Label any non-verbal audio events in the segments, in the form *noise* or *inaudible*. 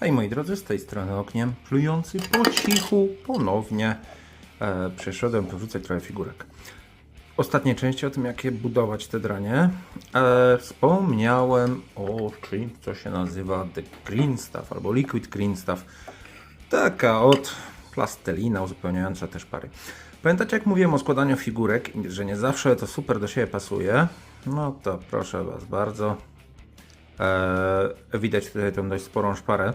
Hej moi drodzy, z tej strony okniem, plujący po cichu ponownie e, przyszedłem powrzucać trochę figurek. W ostatniej części o tym, jak je budować te dranie, e, wspomniałem o czymś, co się nazywa The Green Stuff albo Liquid Green Stuff. Taka od plastelina uzupełniająca też pary. Pamiętacie, jak mówiłem o składaniu figurek, że nie zawsze to super do siebie pasuje? No to proszę Was bardzo. Eee, widać tutaj tą dość sporą szparę.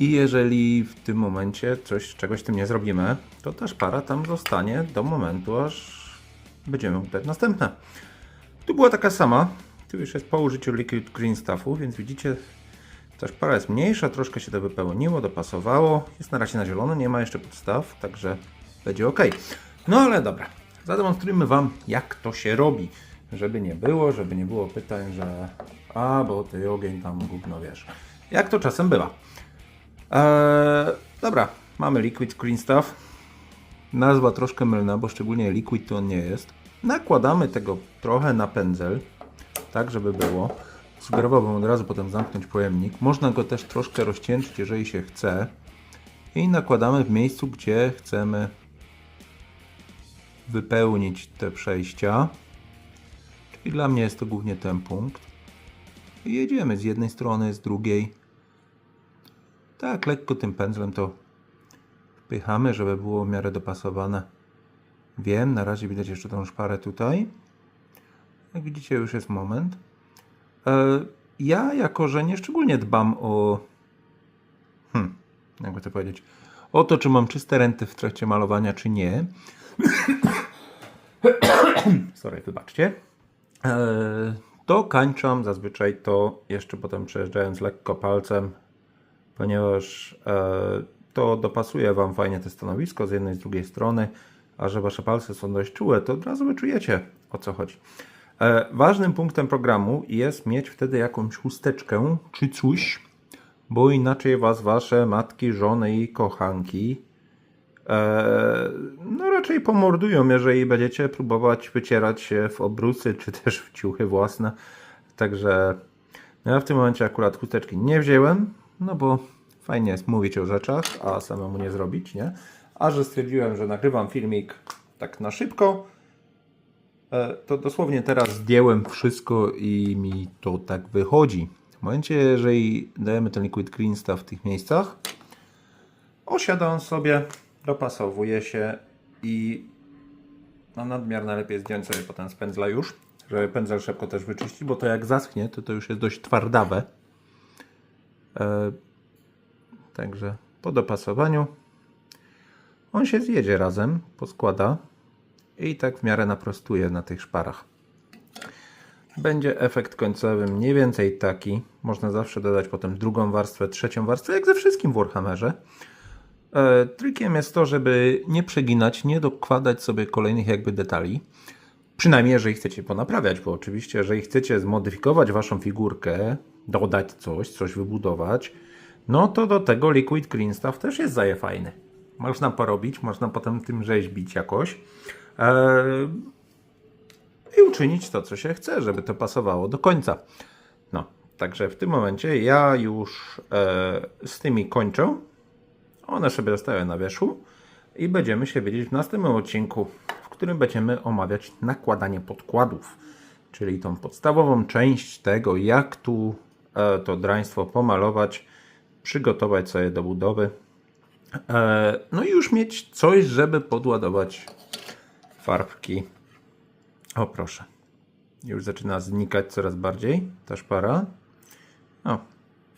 I jeżeli w tym momencie coś, czegoś tym nie zrobimy, to ta szpara tam zostanie do momentu, aż będziemy dać następne. Tu była taka sama. Tu już jest po użyciu Liquid Green Stuffu, więc widzicie, ta szpara jest mniejsza, troszkę się to wypełniło, dopasowało. Jest na razie na zielono, nie ma jeszcze podstaw, także będzie ok. No ale dobra, zademonstrujmy Wam, jak to się robi. Żeby nie było, żeby nie było pytań, że a, bo ty ogień tam gówno wiesz. Jak to czasem bywa. Eee, dobra, mamy Liquid Green Stuff. Nazwa troszkę mylna, bo szczególnie liquid to on nie jest. Nakładamy tego trochę na pędzel, tak żeby było. Sugerowałbym od razu potem zamknąć pojemnik. Można go też troszkę rozcieńczyć, jeżeli się chce. I nakładamy w miejscu, gdzie chcemy wypełnić te przejścia. Czyli dla mnie jest to głównie ten punkt. Jedziemy z jednej strony, z drugiej. Tak, lekko tym pędzlem to wpychamy, żeby było w miarę dopasowane. Wiem, na razie widać jeszcze tą szparę tutaj. Jak widzicie, już jest moment. E, Ja, jako że nie szczególnie dbam o. Hmm, jakby to powiedzieć. O to, czy mam czyste renty w trakcie malowania, czy nie. *coughs* Sorry, wybaczcie. E, To kańczam zazwyczaj to jeszcze potem przejeżdżając lekko palcem, ponieważ e, to dopasuje Wam fajnie te stanowisko z jednej z drugiej strony, a że Wasze palce są dość czułe, to od razu wyczujecie o co chodzi. E, Ważnym punktem programu jest mieć wtedy jakąś chusteczkę czy coś, bo inaczej Was Wasze matki, żony i kochanki no raczej pomordują, jeżeli będziecie próbować wycierać się w obrusy, czy też w ciuchy własne. Także no ja w tym momencie akurat chusteczki nie wziąłem, no bo fajnie jest mówić o rzeczach, a samemu nie zrobić, nie? A że stwierdziłem, że nagrywam filmik tak na szybko, e, to dosłownie teraz zdjąłem wszystko i mi to tak wychodzi. W momencie, jeżeli dajemy ten liquid green w tych miejscach, osiada on sobie, dopasowuje się i no nadmiar najlepiej zdjąć sobie potem z pędzla już, żeby pędzel szybko też wyczyścić, bo to jak zaschnie, to to już jest dość twardawe. E, także po dopasowaniu on się zjedzie razem, poskłada i tak w miarę naprostuje na tych szparach. Będzie efekt końcowy mniej więcej taki. Można zawsze dodać potem drugą warstwę, trzecią warstwę, jak ze wszystkim w Warhammerze. E, trikiem jest to, żeby nie przeginać, nie dokładać sobie kolejnych jakby detali. Przynajmniej jeżeli chcecie ponaprawiać, bo oczywiście jeżeli chcecie zmodyfikować waszą figurkę, dodać coś, coś wybudować, no to do tego Liquid Green Stuff też jest zaje fajny. Można porobić, można potem tym rzeźbić jakoś. E, i uczynić to, co się chce, żeby to pasowało do końca. No, także w tym momencie ja już e, z tymi kończę. One sobie zostają na wierzchu i będziemy się widzieć w następnym odcinku, w którym będziemy omawiać nakładanie podkładów, czyli tą podstawową część tego, jak tu e, to draństwo pomalować, przygotować sobie do budowy. E, no i już mieć coś, żeby podładować farbki o proszę. Już zaczyna znikać coraz bardziej ta szpara. O,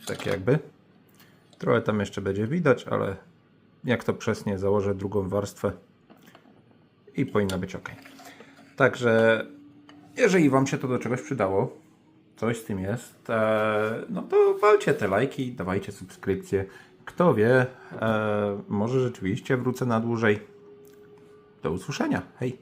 tak jakby. Trochę tam jeszcze będzie widać, ale jak to przesnie, założę drugą warstwę i powinno być ok. Także jeżeli Wam się to do czegoś przydało, coś z tym jest, e, no to walcie te lajki, dawajcie subskrypcje. Kto wie, e, może rzeczywiście wrócę na dłużej. Do usłyszenia. Hej!